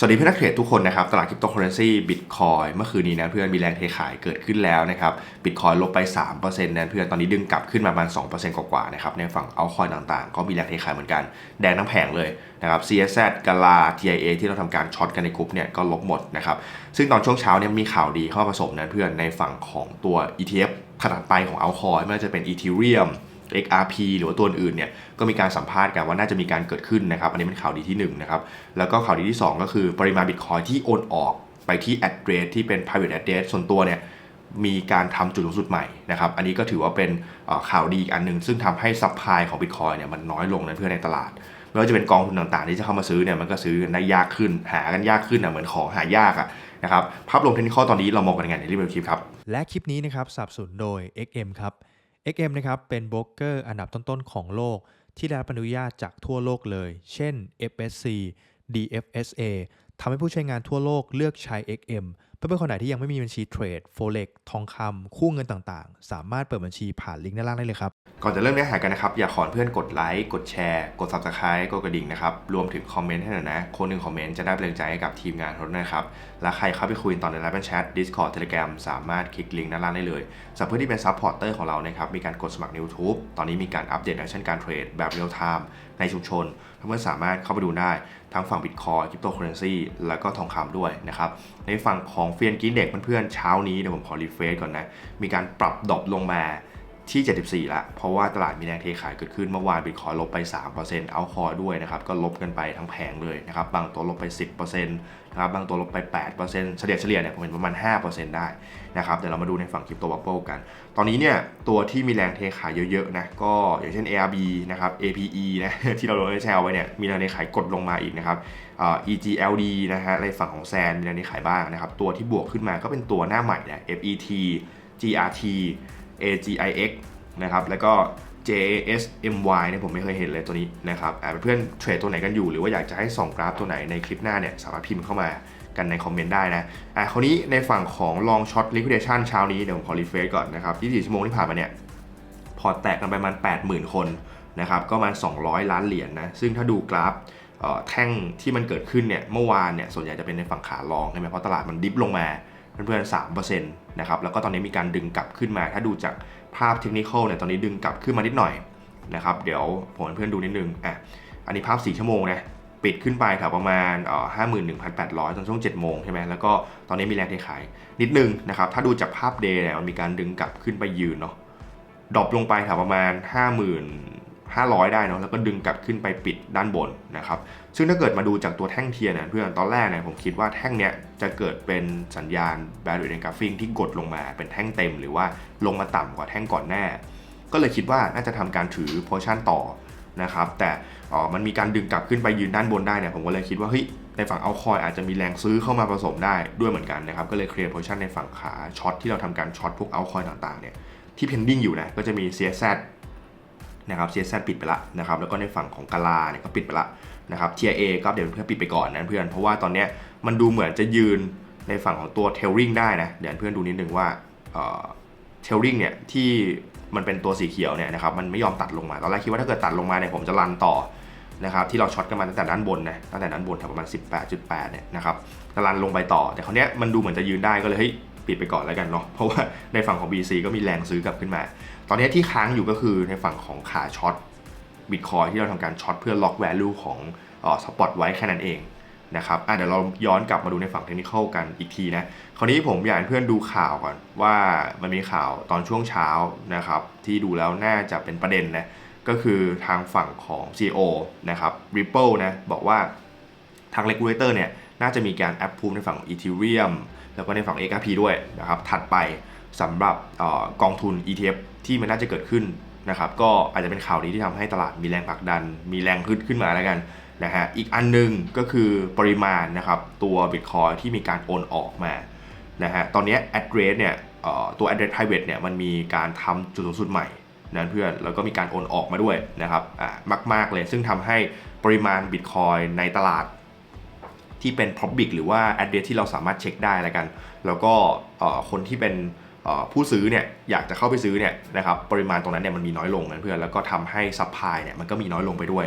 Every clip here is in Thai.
สวัสดีเพื่อนนักเทรดทุกคนนะครับ ตลาดคริปโตเคอเรนซีบิตคอยเมื่อคืนนี้นะเพื่อนมีแรงเทขายเกิดขึ้นแล้วนะครับบิตคอยลบไป3%นะเพื่อนตอนนี้ดึงกลับขึ้นมาประมาณ 2%กว่าๆนะครับในฝั่งเอาคอยต่างๆ ก็มีแรงเทขายเหมือนกัน แดงทั้งแผงเลยนะครับ CSZ กาลา TIA ที่เราทำการช็อตกันในกลุ่มเนี่ยก็ลบหมดนะครับซึ่งตอนช่วงเช้าเนี่ยมีข่าวดีเข้ามาผสมนะเพื่อนในฝั่งของตัว ETF ขนาดไปของเอาคอยไม่ว่าจะเป็น Ethereum XRP หรือว่าตัวอื่นเนี่ยก็มีการสัมภาษณ์กันว่าน่าจะมีการเกิดขึ้นนะครับ อันนี้เป็นข่าวดีที่1นะครับ แล้วก็ข่าวดีที่ 2 ก็คือปริมาณบิตคอยที่โอนออกไปที่ address ที่เป็น private address ส่วนตัวเนี่ยมีการทำจุดสูงสุดใหม่นะครับ อันนี้ก็ถือว่าเป็นข่าวดีอีกอันหนึ่งซึ่งทำให้ซัพพลายของบิตคอยเนี่ยมันน้อยลงนเพื่อนในตลาดไม่ว่าจะเป็นกองทุนต่างๆ ที่จะเข้ามาซื้อเนี่ยมันก็ซื้อกันได้ยากขึ้น หากันยากขึ้นอะเหมือนของหายากอะนะครับภาพรวมเทคนิคข้อตอนนี้เรามองกันยังไงในรีวิวคลิปครับ และคลิปนี้นะครับสับสนโดย XM ครับ XM นะครับเป็นโบรกเกอร์อันดับต้นๆของโลก ที่ได้รับอนุญาตจากทั่วโลกเลย เช่น FSC DFSA ทำให้ผู้ใช้งานทั่วโลกเลือกใช้ XM เพื่อนๆคนไหนที่ยังไม่มีบัญชีเทรด Forex ทองคำคู่เงินต่างๆ สามารถเปิดบัญชีผ่านลิงก์ด้านล่างได้เลยครับ ก่อนจะเริ่มเนื้อหากันนะครับ อยากขอเพื่อนกดไลค์กดแชร์กด subscribe กดกระดิ่งนะครับ รวมถึงคอมเมนต์ให้หน่อยนะ คนหนึ่งคอมเมนต์จะได้เป็นแรงใจให้กับทีมงานเราด้วยนะครับ และใครเข้าไปคุยตอนในไลฟ์เป็นแชท Discord Telegram สามารถคลิกลิงก์ด้านล่างได้เลยสำหรับเพื่อนที่เป็นซัพพอร์เตอร์ของเรานะครับมีการกดสมัครใน YouTube ตอนนี้มีการอัปเดตแอคชั่นการเทรดแบบเรียลไทม์ในชุมชน เพื่อนสามารถเข้าไปดูได้ทั้งฝั่งบิตคอยคริปโตเคอเรนซีแล้วก็ทองคำด้วยนะครับ ในฝั่งของเฟียนกินเด็กเพื่อนๆเช้านี้เดี๋ยวผมขอรีเฟรชก่อนนะ มีการปรับดรอปลงมา ที่ 74 ละ เพราะว่าตลาดมีแรงเทขายเกิดขึ้นเมื่อวานบิตคอยลบไป 3%เอาคอด้วยนะครับ ก็ลบกันไปทั้งแผงเลยนะครับ บางตัวลบไป 10%นะครับ บางตัวลบไป 8%เฉลี่ยเฉลี่ยเนี่ยผมเห็นประมาณ 5%ได้นะครับ เดี๋ยวเรามาดูในฝั่งคริปโตบับเบิลกัน ตอนนี้เนี่ยตัวที่มีแรงเทขายเยอะๆนะ ก็อย่างเช่น ARB นะครับ APE นะที่เราได้แชร์เอาไว้เนี่ย มีแรงเทขายกดลงมาอีกนะครับอ EGLD นะฮะ ในฝั่งของแซนมีแรงเทขายบ้างนะครับ ตัวที่บวกขึ้นมาก็เป็นตัวหน้าใหม่นะ FET GRT AGIX นะครับแล้วก็ JASMY เนี่ยผมไม่เคยเห็นเลยตัวนี้นะครับอ่าเพื่อนเทรดตัวไหนกันอยู่หรือว่าอยากจะให้ส่องกราฟตัวไหนในคลิปหน้าเนี่ยสามารถพิมพ์เข้ามากันในคอมเมนต์ได้นะอะคราวนี้ในฝั่งของ long short liquidation เช้านี้เดี๋ยวผมขอรีเฟรชก่อนนะครับ24ชั่วโมงที่ผ่านมาเนี่ยพอแตกกันไปประมาณ 80,000 คนนะครับก็ประมาณ 200 ล้านเหรียญนะซึ่งถ้าดูกราฟแท่งที่มันเกิดขึ้นเนี่ยเมื่อวานเนี่ยส่วนใหญ่จะเป็นในฝั่งขาลองใช่ไหมเพราะตลาดมันดิฟลงมา เพื่อนๆ3%นะครับแล้วก็ตอนนี้มีการดึงกลับขึ้นมา ถ้าดูจากภาพเทคนิคเนี่ยตอนนี้ดึงกลับขึ้นมานิดหน่อยนะครับเดี๋ยวผมเพื่อนดูนิดนึงอะอันนี้ภาพ 4 ชั่วโมงนะปิดขึ้นไปแถวประมาณเอ่อ51,800ตอนช่วง7โมงใช่ไหมแล้วก็ตอนนี้มีแรงเทขายนิดนึงนะครับถ้าดูจากภาพเดย์เนี่ยมันมีการดึงกลับขึ้นไปยืนเนาะดรอปลงไปแถวประมาณ 500 ได้เนาะแล้วก็ดึงกลับขึ้นไปปิดด้านบนนะครับซึ่งถ้าเกิดมาดูจากตัวแท่งเทียนเนี่ยเพื่อนตอนแรกเนี่ยผมคิดว่าแท่งเนี้ยจะเกิดเป็นสัญญาณ value engulfing ที่กดลงมาเป็นแท่งเต็ม หรือว่าลงมาต่ำกว่าแท่งก่อนหน้า ก็เลยคิดว่าน่าจะทำการถือ position ต่อนะครับแต่เออมันมีการดึงกลับขึ้นไปยืนด้านบนได้เนี่ยผมก็เลยคิดว่าเฮ้ยในฝั่งเอาคอยอาจจะมีแรงซื้อเข้ามาผสมได้ด้วยเหมือนกันนะครับก็เลยเคลียร์ position ในฝั่งขาช็อตที่เราทำการช็อตพวกเอาคอยต่างๆเนี่ยที่ pending อยู่นะก็จะมี CSZ นะครับ CSZ ปิดไปละนะครับ แล้วก็ในฝั่งของกาลาเนี่ยก็ปิดไปละนะครับ TIA ก็เดี๋ยวเพื่อนปิดไปก่อนนะเพื่อน เพราะว่าตอนเนี้ยมันดูเหมือนจะยืนในฝั่งของตัว tailing ได้นะ เดี๋ยวเพื่อนดูนิดนึงว่าเอ่อ tailing เนี่ยที่มันเป็นตัวสีเขียวเนี่ยนะครับ มันไม่ยอมตัดลงมา ตอนแรกคิดว่าถ้าเกิดตัดลงมาเนี่ยผมจะรันต่อนะครับที่เราช็อตกันมาตั้งแต่ด้านบนนะตั้งแต่ด้านบนแถวประมาณ 18.8เนี่ยนะครับจะรันลงไปต่อ แต่คราวเนี้ยมันดูเหมือนจะยืนได้ก็เลยเฮ้ย ปิดไปก่อนแล้วกันเนาะเพราะว่าในฝั่งของ BC ก็มีแรงซื้อกลับขึ้นมา ตอนนี้ที่ค้างอยู่ก็คือในฝั่งของขาช็อตบิตคอยที่เราทำการช็อตเพื่อล็อกแวลูของสปอตไว้แค่นั้นเองนะครับอะเดี๋ยวเราย้อนกลับมาดูในฝั่งเทคนิคกันอีกทีนะ คราวนี้ผมอยากให้เพื่อนดูข่าวก่อนว่ามันมีข่าวตอนช่วงเช้านะครับที่ดูแล้วน่าจะเป็นประเด็นนะก็คือทางฝั่งของ CEO นะครับ Ripple นะบอกว่าทาง regulator เนี่ยน่าจะมีการ approve ในฝั่งของ Ethereum แล้วก็ในฝั่ง XRP ด้วยนะครับถัดไปสำหรับออกองทุน ETF ที่มันน่าจะเกิดขึ้นนะครับก็อาจจะเป็นข่าวดีที่ทำให้ตลาดมีแรงผลักดัน มีแรงขึ้นขึ้นมาแล้วกันนะฮะอีกอันหนึงก็คือปริมาณนะครับตัว Bitcoin ที่มีการโอนออกมานะฮะตอนนี้ address เนี่ยตัว address private เนี่ยมันมีการทำจุดสูงสุดใหม่นะเพื่อนแล้วก็มีการโอนออกมาด้วยนะครับอ่ามาก ๆ เลยซึ่งทำให้ปริมาณ Bitcoin ในตลาด ที่เป็น public หรือว่า address ที่เราสามารถเช็คได้แล้วกัน แล้วก็คนที่เป็นผู้ซื้อเนี่ยอยากจะเข้าไปซื้อเนี่ยนะครับปริมาณตรงนั้นเนี่ยมันมีน้อยลงนะเพื่อนแล้วก็ทำให้ supply เนี่ยมันก็มีน้อยลงไปด้วย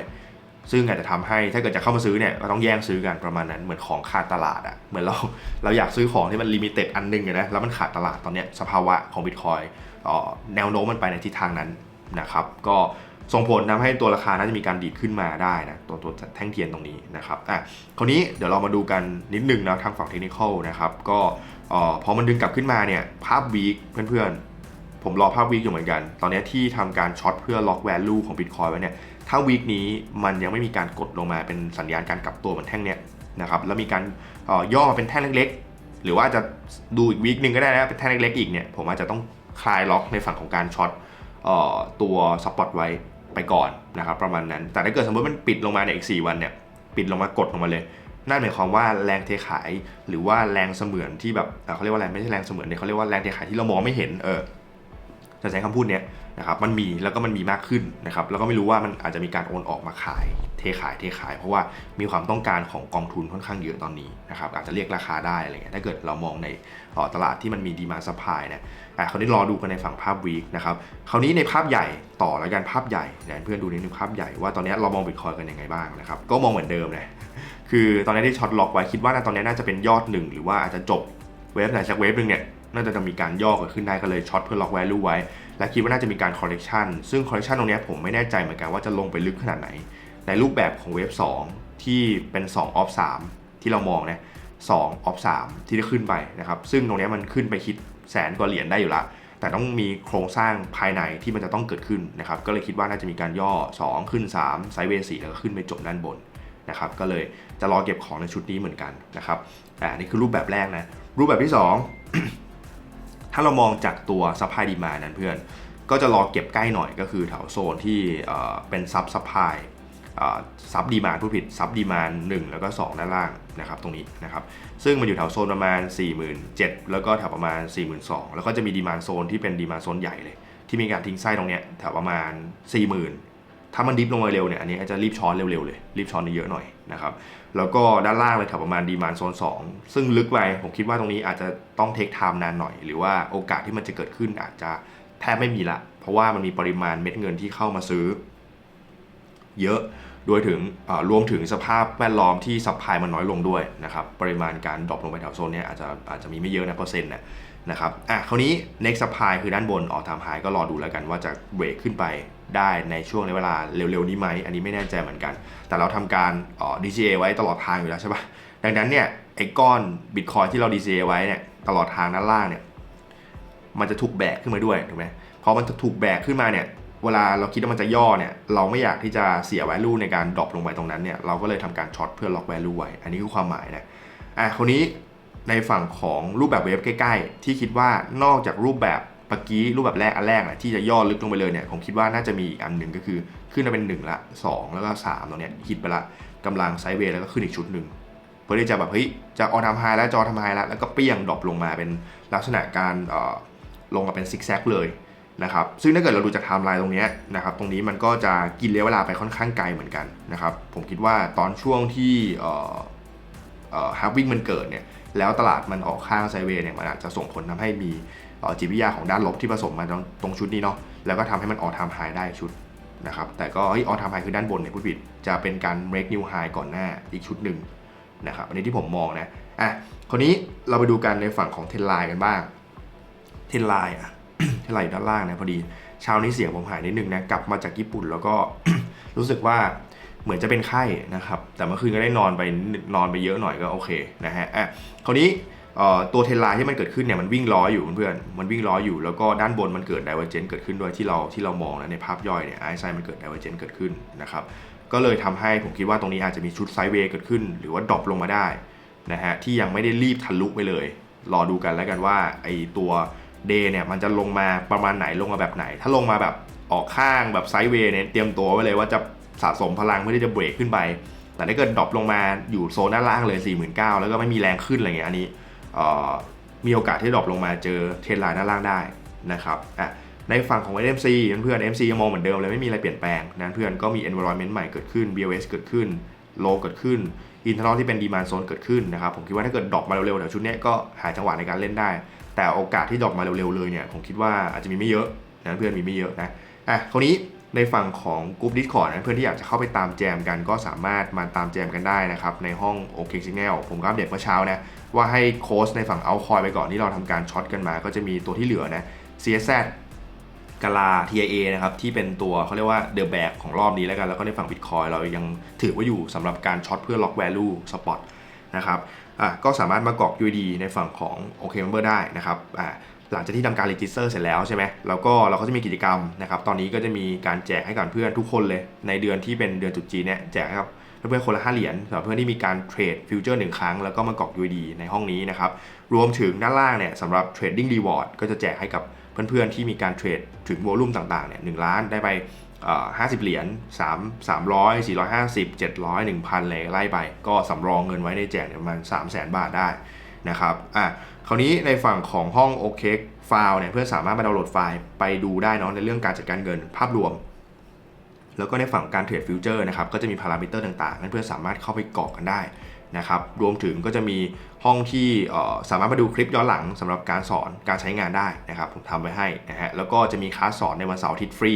ซึ่งอาจจะทำให้ถ้าเกิดจะเข้ามาซื้อเนี่ยก็ต้องแย่งซื้อกันประมาณนั้นเหมือนของขาดตลาดอะเหมือนเราเราอยากซื้อของที่มันลิมิเต็ดอันหนึงนะแล้วมันขาดตลาดตอนเนี้ยสภาวะของบิตคอยแนวโน้มมันไปในทิศทางนั้นนะครับก็ ส่งผลทำให้ตัวราคาน่าจะมีการดีดขึ้นมาได้นะตัวตัวแท่งเทียนตรงนี้นะครับอะคราวนี้เดี๋ยวเรามาดูกันนิดนึงนะทางฝั่งเทคนิคนะครับก็เอ่อพอมันดึงกลับขึ้นมาเนี่ยภาพวีคเพื่อนๆ ผมรอภาพวีคอยู่เหมือนกัน ตอนนี้ที่ทำการช็อตเพื่อล็อกแวลูของ Bitcoin ไว้เนี่ยถ้าวีคนี้มันยังไม่มีการกดลงมาเป็นสัญญาณการกลับตัวเหมือนแท่งเนี้ยนะครับแล้วมีการเอ่อย่อมาเป็นแท่งเล็กๆ หรือว่าจะดูอีกวีคหนึ่งก็ได้นะเป็นแท่งเล็กๆอีกเนี่ยผมอาจจะต้องคลายล็อกในฝั่งของการช็อตเอ่อตัวสปอตไว้ ไปก่อนนะครับประมาณนั้น แต่ถ้าเกิดสมมติมันปิดลงมาในอีก 4 วันเนี่ยปิดลงมากดลงมาเลย นั่นหมายความว่าแรงเทขายหรือว่าแรงเสมือนที่แบบเอ่อเขาเรียกว่าอะไรไม่ใช่แรงเสมือนเนี่ยเขาเรียกว่าแรงเทขายที่เรามองไม่เห็นเออจะใช้คำพูดเนี้ย นะครับมันมีแล้วก็มันมีมากขึ้นนะครับแล้วก็ไม่รู้ว่ามันอาจจะมีการโอนออกมาขายเทขายเทขาย เพราะว่ามีความต้องการของกองทุนค่อนข้างเยอะตอนนี้นะครับอาจจะเรียกราคาได้อะไรเงี้ยถ้าเกิดเรามองในตลาดที่มันมีดีมาสปายเนี่ยอะคราวนี้รอดูกันในฝั่งภาพวีคนะครับคราวนี้ในภาพใหญ่ต่อแล้วกันภาพใหญ่เดี๋ยวเพื่อนดูนิดนึงภาพใหญ่ว่าตอนนี้เรามองบิตคอยกันยังไงบ้างนะครับก็มองเหมือนเดิมเลยคือตอนนี้ที่ช็อตล็อกไว้คิดว่าตอนนี้น่าจะเป็นยอดหนึ่งหรือว่าอาจจะจบเวฟไหนสักเวฟหนึ่งเนี่ยน่าจะมีการย่อเกิดขึ้นได้ก็เลยช็อตเพื่อล็อกแวลูไว้ และคิดว่าน่าจะมีการคอลเลกชันซึ่งคอลเลกชันตรงนี้ผมไม่แน่ใจเหมือนกันว่าจะลงไปลึกขนาดไหน ในรูปแบบของเวฟ2 ที่เป็น2ออฟ3ที่เรามองนะ2ออฟ3ที่ได้ขึ้นไปนะครับ ซึ่งตรงนี้มันขึ้นไปคิดแสนกว่าเหรียญได้อยู่ละแต่ต้องมีโครงสร้างภายในที่มันจะต้องเกิดขึ้นนะครับ ก็เลยคิดว่าน่าจะมีการย่อ 2 ขึ้น 3 ไซด์เวย์4แล้วก็ขึ้นไปจบด้านบนนะครับ ก็เลยจะรอเก็บของในชุดนี้เหมือนกันนะครับแต่นนี้คือรูปแบบแรกนะ รูปแบบที่ 2 ถ้าเรามองจากตัวซัพพลายดีมานั้นเพื่อน ก็จะรอเก็บใกล้หน่อยก็คือแถวโซนที่เป็นซับซัพพลายซับดีมานผู้ผิดซับดีมาน1แล้วก็ 2 ด้านล่างนะครับตรงนี้นะครับซึ่งมันอยู่แถวโซนประมาณ 47,000 แล้วก็แถวประมาณ 42,000 แล้วก็จะมีดีมานโซนที่เป็นดีมานโซนใหญ่เลย ที่มีการทิ้งไส้ตรงเนี้ยแถวประมาณ 40,000 ถ้ามันดิฟลงมาเร็วเนี่ยอันนี้อาจจะรีบช้อนเร็วๆเลย รีบช้อนเยอะหน่อยนะครับแล้วก็ด้านล่างเลยแถวประมาณดีมานโซน2 ซึ่งลึกไปผมคิดว่าตรงนี้อาจจะต้องเทคไทม์นานหน่อย หรือว่าโอกาสที่มันจะเกิดขึ้นอาจจะแทบไม่มีละ เพราะว่ามันมีปริมาณเม็ดเงินที่เข้ามาซื้อ เยอะโดยถึงรวมถึงสภาพแวดล้อมที่ซัพพลายมันน้อยลงด้วยนะครับปริมาณการดรอปลงไปแถวโซนนี้อาจจะอาจจะมีไม่เยอะนะเปอร์เซ็นต์นะนะครับอะคราวนี้ next supply คือด้านบนออกทำหายก็รอดูแล้วกันว่าจะเบรกขึ้นไป ได้ในช่วงในเวลาเร็วๆนี้ไหมอันนี้ไม่แน่ใจเหมือนกัน แต่เราทำการเอ่อ DCA ไว้ตลอดทางอยู่แล้วใช่ปะดังนั้นเนี่ยไอ้ก้อน Bitcoin ที่เรา DCA ไว้เนี่ยตลอดทางด้านล่างเนี่ยมันจะถูกแบกขึ้นมาด้วยถูกไหมพอมันถูกแบกขึ้นมาเนี่ยเวลาเราคิดว่ามันจะย่อเนี่ยเราไม่อยากที่จะเสีย value ในการดรอปลงไปตรงนั้นเนี่ยเราก็เลยทำการช็อตเพื่อล็อก value ไว้ อันนี้คือความหมายนะอะคราวนี้ในฝั่งของรูปแบบเวฟใกล้ ๆ ที่คิดว่านอกจากรูปแบบ เมื่อกี้รูปแบบแรกอันแรกนะที่จะย่อลึกลงไปเลยเนี่ยผมคิดว่าน่าจะมีอีกอันหนึ่งก็คือขึ้นมาเป็น 1 ละ 2 แล้วก็3ตรงเนี้ยฮิตไปละกำลังไซด์เวย์แล้วก็ขึ้นอีกชุดหนึ่งเพื่อที่จะแบบเฮ้ยจะออทำไฮแล้วจอทำไฮแล้วแล้วก็เปี้ยงดรอปลงมาเป็นลักษณะการเอ่อลงมาเป็นซิกแซกเลยนะครับซึ่งถ้าเกิดเราดูจากไทม์ไลน์ตรงนี้นะครับตรงนี้มันก็จะกินระยะเวลาไปค่อนข้างไกลเหมือนกันนะครับผมคิดว่าตอนช่วงที่เอ่อเอ่อฮาร์วิ่งมันเกิดเนี่ยแล้วตลาดมันออกข้างไซเวย์เนี่ยมันอาจจะส่งผลทำให้มี จิตวิทยาของด้านลบที่ผสมมาตรงตรงชุดนี้เนาะแล้วก็ทำให้มันออทำไฮได้ชุดนะครับแต่ก็ออทำไฮคือด้านบนเนี่ยผู้ผิดจะเป็นการ break new high ก่อนหน้าอีกชุดหนึ่งนะครับอันนี้ที่ผมมองนะอะคราวนี้เราไปดูกันในฝั่งของเทนไลน์กันบ้างเทนไลน์อะเทนไลน์อยู่ด้านล่างนะพอดีเช้านี้เสียงผมหายนิดนึงนะกลับมาจากญี่ปุ่นแล้วก็รู้สึกว่าเหมือนจะเป็นไข้นะครับ แต่เมื่อคืนก็ได้นอนไปนอนไปเยอะหน่อยก็โอเคนะฮะอะคราวนี้ ตัวเทนไลน์ที่มันเกิดขึ้นเนี่ยมันวิ่งล้ออยู่เพื่อนมันวิ่งล้ออยู่แล้วก็ด้านบนมันเกิด divergence เกิดขึ้นด้วยที่เราที่เรามองนะในภาพย่อยเนี่ยไอซ์ไซมันเกิด divergence เกิดขึ้นนะครับก็เลยทำให้ผมคิดว่าตรงนี้อาจจะมีชุดไซด์เวย์เกิดขึ้น หรือว่าดรอปลงมาได้นะฮะที่ยังไม่ได้รีบทะลุไปเลย รอดูกันแล้วกันว่าไอตัวเดย์เนี่ยมันจะลงมาประมาณไหนลงมาแบบไหน ถ้าลงมาแบบออกข้างแบบไซด์เวย์เนี่ยเตรียมตัวไว้เลยว่าจะสะสมพลังเพื่อที่จะเบรกขึ้นไป แต่ถ้าเกิดดรอปลงมาอยู่โซนด้านล่างเลย 4 9 0 0 0 แล้วก็ไม่มีแรงขึ้นอะไรเงี้ยอันนี้ มีโอกาสที่ดรอปลงมาเจอเทรนไลน์ด้านล่างได้นะครับอะในฝั่งของ NMC เพื่อน MC ยังมองเหมือนเดิมเลยไม่มีอะไรเปลี่ยนแปลงนะเพื่อนก็มี environment ใหม่เกิดขึ้น BOS เกิดขึ้น low เกิดขึ้น internal ที่เป็น demand zone เกิดขึ้นนะครับผมคิดว่าถ้าเกิดดรอปมาเร็วๆแถวชุดนี้ก็หาจังหวะในการเล่นได้ แต่โอกาสที่ดรอปมาเร็วๆเลยเนี่ยผมคิดว่าอาจจะมีไม่เยอะนะเพื่อนมีไม่เยอะนะอะคราวนี้ในฝั่งของกลุ่ม Discord นะเพื่อนที่อยากจะเข้าไปตามแจมกันก็สามารถมาตามแจมกันได้นะครับในห้อง OK Signal ผมก็อัปเดตเมื่อเช้านะ ว่าให้โค้ชในฝั่งเอาคอยไปก่อนที่เราทำการช็อตกันมา ก็จะมีตัวที่เหลือนะ CSZ กาลา TIA นะครับที่เป็นตัวเขาเรียกว่าเดอะแบกของรอบนี้แล้วกัน แล้วก็ในฝั่ง Bitcoin เรายังถือว่าอยู่สำหรับการช็อตเพื่อล็อก value spot นะครับอะก็สามารถมากรอก UID ในฝั่งของ OK Member ได้นะครับอะหลังจากที่ทำการ register เสร็จแล้วใช่ไหมแล้วก็เราก็จะมีกิจกรรมนะครับ ตอนนี้ก็จะมีการแจกให้กับเพื่อนทุกคนเลย ในเดือนที่เป็นเดือนจุดจีเนี่ยแจกให้กับ เพื่อนๆคนละ5เหรียญสำหรับเพื่อนที่มีการเทรดฟิวเจอร์หนึ่งครั้งแล้วก็มากรอก UID ในห้องนี้นะครับรวมถึงด้านล่างเนี่ยสำหรับ Trading Reward ก็จะแจกให้กับเพื่อนๆที่มีการเทรดถึงโวลุ่มต่างๆเนี่ยหล้านได้ไปเอ่อ50เหรียญ3 300 450 700 1,000เจ็ดร้อยหนึ่งพันเลยไล่ไป ก็สำรองเงินไว้ในแจกเนี่ยประมาณ3 0 0 0 0 0บาทได้นะครับอะคราวนี้ในฝั่งของห้อง OK ไฟล์เนี่ยเพื่อนสามารถมาดาวน์โหลดไฟล์ไปดูได้เนาะในเรื่องการจัดการเงินภาพรวม แล้วก็ในฝั่งการเทรดฟิวเจอร์นะครับก็จะมีพารามิเตอร์ต่างๆให้นเพื่อนสามารถเข้าไปกรอกกันได้นะครับรวมถึงก็จะมีห้องที่สามารถมาดูคลิปย้อนหลังสำหรับการสอนการใช้งานได้นะครับผมทำไว้ให้นะฮะแล้วก็จะมีคลาสสอนในวันเสาร์อาทิตย์ฟรี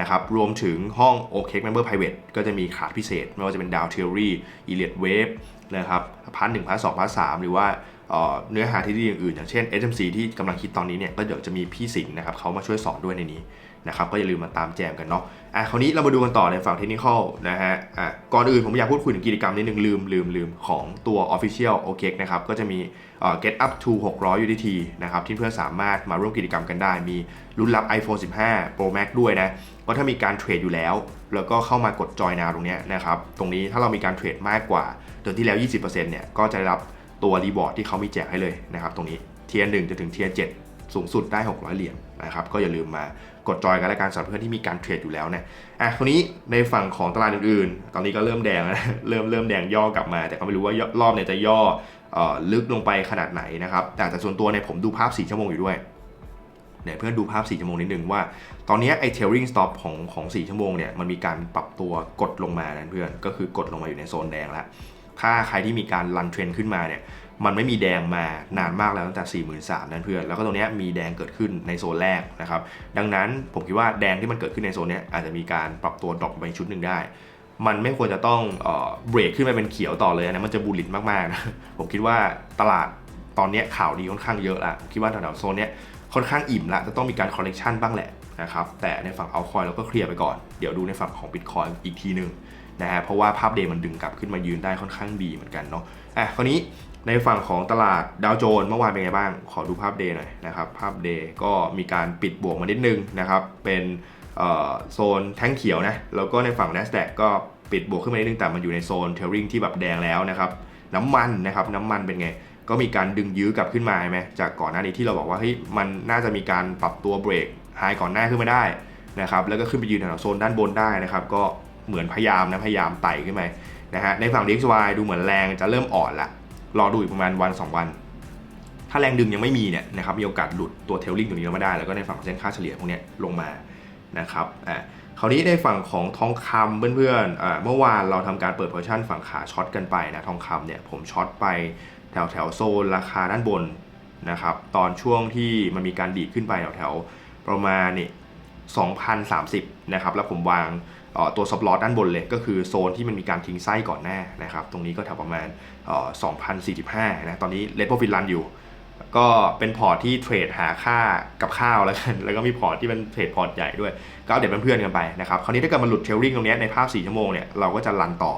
นะครับรวมถึงห้อง OK Member Private ก็จะมีคลาสพิเศษ ไม่ว่าจะเป็น Down Theory e l i o t Wave นะครับพาร์ทหนึ่งพาร์ทสองพาร์ทสามหรือว่า เนื้อหาที่ดีอย่างอื่นอย่างเช่น SMC ที่กำลังคิดตอนนี้เนี่ยก็เดี๋ยวจะมีพี่สิงห์นะครับเขามาช่วยสอนด้วยในนี้นะครับก็อย่าลืมมาตามแจมกันเนาะอะคราวนี้เรามาดูกันต่อในฝั่งเทคนิคอลนะฮะอะก่อนอื่นผมอยากพูดคุยถึงกิจกรรมนิดนึงลืมลืมลืมของตัว Official OK นะครับก็จะมีเอ่อ get up to 600 UDT นะครับที่เพื่อนสามารถมาร่วมกิจกรรมกันได้ มีรุ่นรับ iPhone 15 Pro Max ด้วยนะก็ถ้ามีการเทรดอยู่แล้ว แล้วก็เข้ามากดจอยนาตรงนี้นะครับตรงนี้ถ้าเรามีการเทรดมากกว่าเดือนที่แล้ว 20%เนี่ยก็จะได้รับ ตัวรีวอร์ดที่เขามีแจกให้เลยนะครับตรงนี้เทียร์หนึ่งจนถึงเทียร์เจ็ดสูงสุดได้ 600 เหรียญนะครับก็อย่าลืมมากดจอยกันและการสำหรับเพื่อนที่มีการเทรดอยู่แล้วนะอะคราวนี้ในฝั่งของตลาดอื่นๆ ตอนนี้ก็เริ่มแดงแล้วนะเริ่มเริ่มแดงย่อกลับมา แต่ก็ไม่รู้ว่ารอบเนี่ยจะย่ออลึกลงไปขนาดไหนนะครับแต่แต่ส่วนตัวเนี่ยผมดูภาพ 4 ชั่วโมงอยู่ด้วยเดี๋ยเพื่อนดูภาพ 4 ชั่วโมงนิดนึงว่า ตอนนี้ไอ้ tailing stop ของของ 4 ชั่วโมงเนี่ยมันมีการปรับตัวกดลงมานะเพื่อนก็คือกดลงมาอยู่ในโซนแดงแล้ว ถ้าใครที่มีการรันเทรนขึ้นมาเนี่ยมันไม่มีแดงมานานมากแล้วตั้งแต่ 43,000นั่นเพื่อน แล้วก็ตรงนี้มีแดงเกิดขึ้นในโซนแรกนะครับ ดังนั้นผมคิดว่าแดงที่มันเกิดขึ้นในโซนนี้อาจจะมีการปรับตัวดรอปไปชุดหนึ่งได้ มันไม่ควรจะต้องเบรกขึ้นไปเป็นเขียวต่อเลยนะมันจะบูลลิตมากๆนะผมคิดว่าตลาดตอนนี้ข่าวดีค่อนข้างเยอะละคิดว่าแถวๆโซนนี้ค่อนข้างอิ่มละจะต้องมีการคอ l เล c ชันบ้างแหละนะครับแต่ในฝั่งเอาคอยเราก็เคลียร์ไปก่อนเดี๋ยวดูในฝั่งของ Bitcoin อีกทีหนึ่ง นะฮะเพราะว่าภาพเดย์มันดึงกลับขึ้นมายืนได้ค่อนข้างดีเหมือนกันเนาะอะคราวนี้ในฝั่งของตลาดดาวโจนส์เมื่อวานเป็นไงบ้าง ขอดูภาพเดย์หน่อยนะครับ ภาพเดย์ก็มีการปิดบวกมานิดนึงนะครับ เป็นโซนแท่งเขียวนะ แล้วก็ในฝั่ง NASDAQ ก็ปิดบวกขึ้นมานิดนึง แต่มันอยู่ในโซนเทลริงที่แบบแดงแล้วนะครับ น้ำมันนะครับ น้ำมันเป็นไง ก็มีการดึงยื้อกลับขึ้นมาใช่ไหมจากก่อนหน้านี้ที่เราบอกว่าเฮ้ย มันน่าจะมีการปรับตัวเบรกไฮก่อนหน้าขึ้นมาได้นะครับ แล้วก็ขึ้นไปยืนแถวโซนด้านบนได้นะครับ ก็ เหมือนพยายามนะพยายามไต่ขึ้นไปนะฮะในฝั่ง DXY ดูเหมือนแรงจะเริ่มอ่อนละรอดูอีกประมาณวัน 2 วัน ถ้าแรงดึงยังไม่มีเนี่ยนะครับมีโอกาสหลุดตัวเทลลิงตรงนี้มาได้ แล้วก็ในฝั่งของเส้นค่าเฉลี่ยพวกนี้ลงมานะครับอ่าคราวนี้ในฝั่งของทองคำเพื่อนๆอ่าเมื่อวานเราทำการเปิดโพซิชันฝั่งขาช็อตกันไปนะทองคำเนี่ยผมช็อตไปแถวแถวโซนราคาด้านบนนะครับตอนช่วงที่มันมีการดีดขึ้นไปแถวแถวประมาณนี่2,030นะครับแล้วผมวาง ตัวซับลอตด้านบนเลยก็คือโซนที่มันมีการทิ้งไส้ก่อนหน้านะครับ ตรงนี้ก็แถวประมาณเอ่อ2,045 นะ ตอนนี้เลทโปรฟิตรันอยู่ ก็เป็นพอร์ตที่เทรดหาค่ากับข้าวแล้วกัน แล้วก็มีพอร์ตที่เป็นเทรดพอร์ตใหญ่ด้วย ก็เอาเดี๋ยวเป็นเพื่อนกันไปนะครับ คราวนี้ถ้าเกิดมันหลุดเทลลิงตรงนี้ในภาพ 4 ชั่วโมงเนี่ย เราก็จะรันต่อ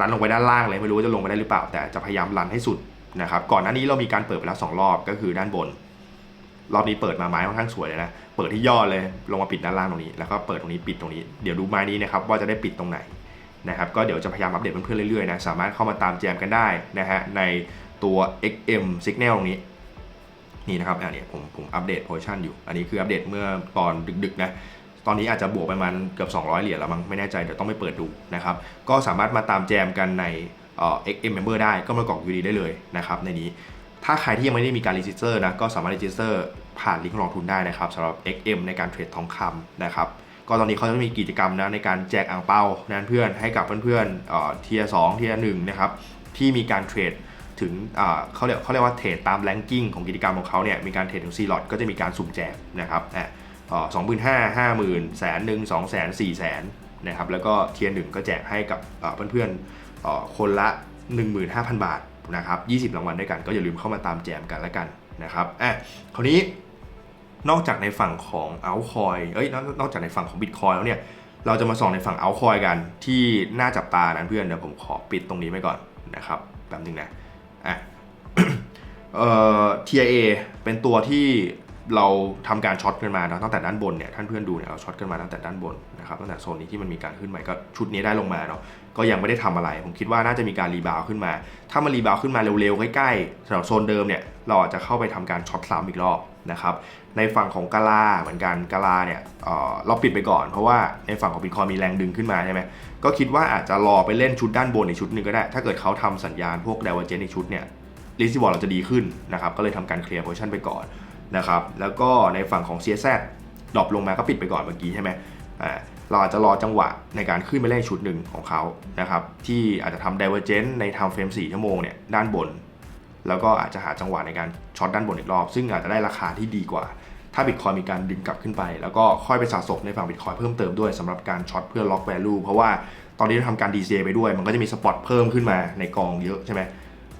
รันลงไปด้านล่างเลย ไม่รู้ว่าจะลงไปได้หรือเปล่า แต่จะพยายามรันให้สุดนะครับ ก่อนหน้านี้เรามีการเปิดไปแล้วสองรอบ ก็คือด้านบน รอบนี้เปิดมาไม้ค่อนข้างสวยเลยนะ เปิดที่ยอดเลย ลงมาปิดด้านล่างตรงนี้ แล้วก็เปิดตรงนี้ปิดตรงนี้ เดี๋ยวดูไม้นี้นะครับว่าจะได้ปิดตรงไหนนะครับ ก็เดี๋ยวจะพยายามอัปเดตเพื่อนๆเรื่อยๆนะ สามารถเข้ามาตามแจมกันได้นะฮะในตัว XM Signal ตรงนี้ นี่นะครับอันนี้ผมผมอัปเดตโพซิชันอยู่ อันนี้คืออัปเดตเมื่อตอนดึกๆนะ ตอนนี้อาจจะบวกประมาณเกือบ 200 เหรียญแล้วมั้ง ไม่แน่ใจ เดี๋ยวต้องไปเปิดดูนะครับ ก็สามารถมาตามแจมกันในเอ่อ XM Member ได้ก็มากรอก UD ได้เลยนะครับในนี้ ถ้าใครที่ยังไม่ได้มีการ register นะก็สามารถ register ผ่านลิงก์ลงทุนได้นะครับสำหรับ XM ในการเทรดทองคำนะครับก็ตอนนี้เขาจะมีกิจกรรมนะในการแจกอ่างเปานะเพื่อนให้กับเพื่อนๆเอ่อเทียร์สองเทียร์หนึ่งนะครับที่มีการเทรดถึงอ่าเขาเรียกเขาเรียกว่าเทรดตามแรงกิ้งของกิจกรรมของเขาเนี่ยมีการเทรดถึงซีลอตก็จะมีการสุ่มแจกนะครับอะสองหมื่นห้าห้าหมื่นแสนหนึ่งสองแสนสี่แสนนะครับแล้วก็เทียร์หนึ่งก็แจกให้กับเอ่อเพื่อนๆเอ่อคนละ 15,000 บาท นะครับ20 รางวัลด้วยกัน ก็อย่าลืมเข้ามาตามแจมกันแล้วกันนะครับอะคราวนี้นอกจากในฝั่งของเอาคอยเอ้ยนอกจากในฝั่งของบิตคอยแล้วเนี่ยเราจะมาส่องในฝั่งเอาคอยกันที่น่าจับตานะเพื่อนเดี๋ยวผมขอปิดตรงนี้ไว้ก่อนนะครับแป๊บนึงนะอะเอ่อ TIA เป็นตัวที่เราทำการช็อตกันมานะตั้งแต่ด้านบนเนี่ยท่านเพื่อนดูเนี่ยเราช็อตกันมาตั้งแต่ด้านบนนะครับตั้งแต่โซนนี้ที่มันมีการขึ้นใหม่ก็ชุดนี้ได้ลงมาเนาะ ก็ยังไม่ได้ทำอะไร ผมคิดว่าน่าจะมีการรีบาวขึ้นมา ถ้ามันรีบาวขึ้นมาเร็วๆ ใกล้ๆสำหรับโซนเดิมเนี่ยเราอาจจะเข้าไปทำการช็อตซ้ำอีกรอบนะครับในฝั่งของกาลาเหมือนกันกาลาเนี่ยเเราปิดไปก่อนเพราะว่าในฝั่งของบิตคอยมีแรงดึงขึ้นมาใช่ไหมก็คิดว่าอาจจะรอไปเล่นชุดด้านบนอีกชุดหนึ่งก็ได้ ถ้าเกิดเขาทำสัญญาณพวก d ดเวอร์เจนอีกชุดเนี่ยลิซิบอลเราจะดีขึ้นนะครับก็เลยทำการเคลียร์โพชั่นไปก่อนนะครับแล้วก็ในฝั่งของ CSZ ดรอปลงมาก็ปิดไปก่อนเมื่อกี้ใช่ไหมอ่า เราอาจจะรอจังหวะในการขึ้นไปเล่นชุดหนึ่งของเขานะครับที่อาจจะทำ Divergent ใน time frame 4 ชั่วโมงเนี่ยด้านบน แล้วก็อาจจะหาจังหวะในการช็อตด้านบนอีกรอบ ซึ่งอาจจะได้ราคาที่ดีกว่า ถ้าบิตคอยมีการดึงกลับขึ้นไป แล้วก็ค่อยไปสะสมในฝั่งบิตคอยเพิ่มเติมด้วยสำหรับการช็อตเพื่อล็อก value เพราะว่าตอนนี้เราทำการ DCA ไปด้วย มันก็จะมีสปอตเพิ่มขึ้นมาในกองเยอะใช่ไหม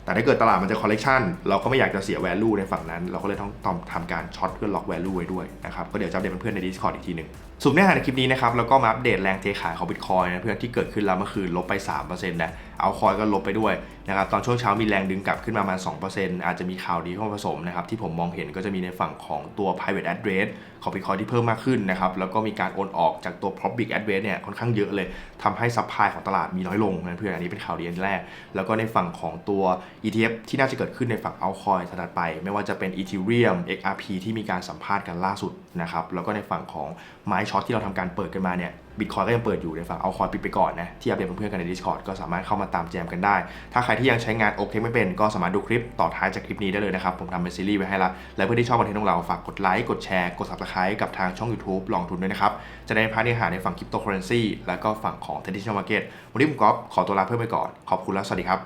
แต่ถ้าเกิดตลาดมันจะคอลเลกชันเราก็ไม่อยากจะเสีย value ในฝั่งนั้น เราก็เลยต้องต้องทำการช็อตเพื่อล็อก value ไว้ด้วยนะครับ ก็เดี๋ยวจะอัปเดตเพื่อนใน Discord อีกทีหนึ่งสรุปเนื้อหาในคลิปนี้นะครับแล้วก็มาอัปเดตแรงเทขายของ Bitcoin นะเพื่อนที่เกิดขึ้นแล้วเมื่อคืนลบไป3%นะเอาคอยก็ลบไปด้วยนะครับตอนช่วงเช้ามีแรงดึงกลับขึ้นมาประมาณ 2%อาจจะมีข่าวดีเข้ามาผสมนะครับที่ผมมองเห็นก็จะมีในฝั่งของตัว private address ของ Bitcoin ที่เพิ่มมากขึ้นนะครับแล้วก็มีการโอนออกจากตัว public address เนี่ยค่อนข้างเยอะเลยทำให้ซัพพลายของตลาดมีน้อยลงนะเพื่อนอันนี้เป็นข่าวดีอันแรก แล้วก็ในฝั่งของตัว ETF ที่น่าจะเกิดขึ้นในฝั่ง altcoin ถัดไป ไม่ว่าจะเป็น Ethereum XRP ที่มีการสัมภาษณ์กันล่าสุดนะครับแล้วก็ในฝั่งของไม้ช็อตที่เราทำการเปิดกันมาเนี่ยบิตคอยก็ยังเปิดอยู่ในฝั่งเอาคอยปิดไปก่อนนะที่อัปเดตเพื่อนๆกันใน Discord ก็สามารถเข้ามาตามแจมกันได้ ถ้าใครที่ยังใช้งานโอเคไม่เป็นก็สามารถดูคลิปต่อท้ายจากคลิปนี้ได้เลยนะครับ ผมทำเป็นซีรีส์ไว้ให้ละ และเพื่อนที่ชอบคอนเทนต์ของเราฝากกดไลค์ กดแชร์ กด subscribe กับทางช่อง YouTube ลองทุนด้วยนะครับ จะได้พาร์ทเนื้อหาในฝั่งคริปโตเคอเรนซีแล้วก็ฝั่งของ traditional market วันนี้ผมก๊อฟขอตัวลาเพื่อนไปก่อนขอบคุณและสวัสดีครับ